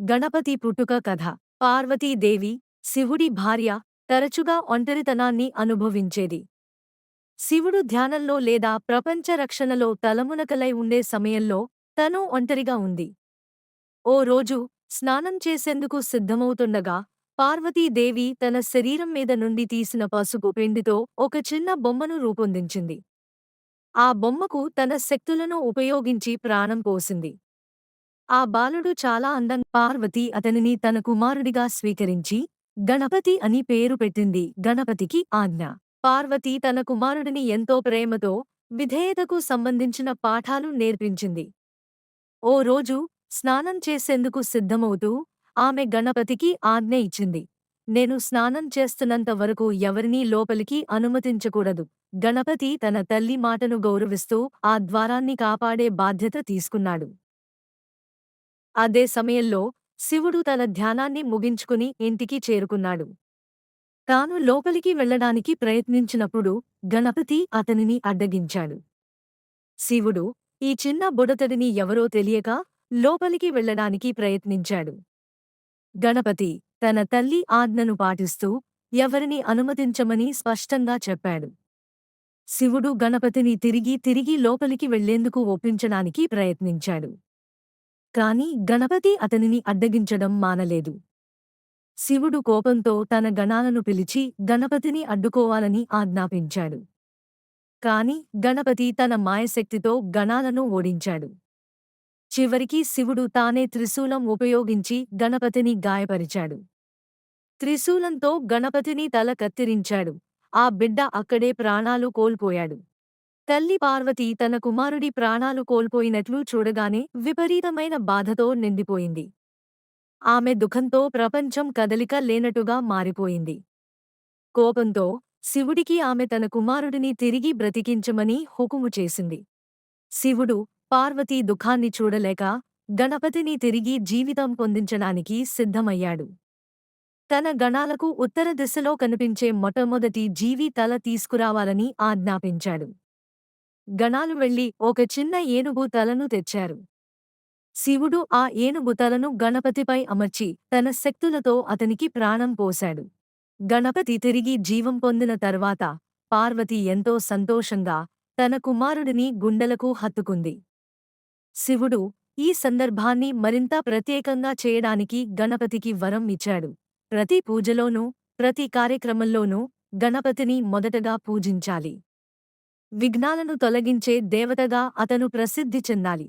గణపతి పుట్టుక కథ. పార్వతీదేవి శివుడి భార్య తరచుగా ఒంటరితనాన్ని అనుభవించేది. శివుడు ధ్యానంలో లేదా ప్రపంచ రక్షణలో తలమునకలై ఉండే సమయంలో తను ఒంటరిగా ఉంది. ఓ రోజు స్నానం చేసేందుకు సిద్ధమవుతుండగా పార్వతీదేవి తన శరీరం మీద నుండి తీసిన పసుపు పిండితో ఒక చిన్న బొమ్మను రూపొందించింది. ఆ బొమ్మకు తన శక్తులను ఉపయోగించి ప్రాణం పోసింది. ఆ బాలుడు చాలా అందం పార్వతి అతనిని తన కుమారుడిగా స్వీకరించి గణపతి అని పేరు పెట్టింది. గణపతికి ఆజ్ఞ. పార్వతి తన కుమారుడిని ఎంతో ప్రేమతో విధేయతకు సంబంధించిన పాఠాలు నేర్పించింది. ఓ రోజు స్నానం చేసేందుకు సిద్ధమవుతూ ఆమె గణపతికి ఆజ్ఞ ఇచ్చింది. నేను స్నానం చేస్తున్నంత వరకు ఎవరినీ లోపలికి అనుమతించకూడదు. గణపతి తన తల్లి మాటను గౌరవిస్తూ ఆ ద్వారాన్ని కాపాడే బాధ్యత తీసుకున్నాడు. అదే సమయంలో శివుడు తన ధ్యానాన్ని ముగించుకుని ఇంటికి చేరుకున్నాడు. తాను లోపలికి వెళ్ళడానికి ప్రయత్నించినప్పుడు గణపతి అతనిని అడ్డగించాడు. శివుడు ఈ చిన్న బుడతడిని ఎవరో తెలియక లోపలికి వెళ్ళడానికి ప్రయత్నించాడు. గణపతి తన తల్లి ఆజ్ఞను పాటిస్తూ ఎవరిని అనుమతించమని స్పష్టంగా చెప్పాడు. శివుడు గణపతిని తిరిగి తిరిగి లోపలికి వెళ్ళేందుకు ఒప్పించడానికి ప్రయత్నించాడు. కాని గణపతి అతనిని అడ్డగించడం మానలేదు. శివుడు కోపంతో తన గణాలను పిలిచి గణపతిని అడ్డుకోవాలని ఆజ్ఞాపించాడు. కాని గణపతి తన మాయశక్తితో గణాలను ఓడించాడు. చివరికి శివుడు తానే త్రిశూలం ఉపయోగించి గణపతిని గాయపరిచాడు. త్రిశూలంతో గణపతిని తల కత్తిరించాడు. ఆ బిడ్డ అక్కడే ప్రాణాలు కోల్పోయాడు. తల్లి పార్వతి తన కుమారుడి ప్రాణాలు కోల్పోయినట్లు చూడగానే విపరీతమైన బాధతో నిండిపోయింది. ఆమె దుఃఖంతో ప్రపంచం కదలిక లేనట్టుగా మారిపోయింది. కోపంతో శివుడికి ఆమె తన కుమారుడిని తిరిగి బ్రతికించమని హుకుము చేసింది. శివుడు పార్వతీ దుఃఖాన్ని చూడలేక గణపతిని తిరిగి జీవితం పొందించడానికి సిద్ధమయ్యాడు. తన గణాలకు ఉత్తర దిశలో కనిపించే మొట్టమొదటి జీవి తల తీసుకురావాలని ఆజ్ఞాపించాడు. గణాలు వెళ్ళి ఒక చిన్న ఏనుగు తలను తెచ్చారు. శివుడు ఆ ఏనుగు తలను గణపతిపై అమర్చి తన శక్తులతో అతనికి ప్రాణం పోశాడు. గణపతి తిరిగి జీవం పొందిన తర్వాత పార్వతి ఎంతో సంతోషంగా తన కుమారుడిని గుండెలకు హత్తుకుంది. శివుడు ఈ సందర్భాన్ని మరింత ప్రత్యేకంగా చేయడానికి గణపతికి వరం ఇచ్చాడు. ప్రతి పూజలోనూ ప్రతి కార్యక్రమంలోనూ గణపతిని మొదటగా పూజించాలి. విఘ్నాలను తొలగించే దేవతగా అతను ప్రసిద్ధి చెందాలి.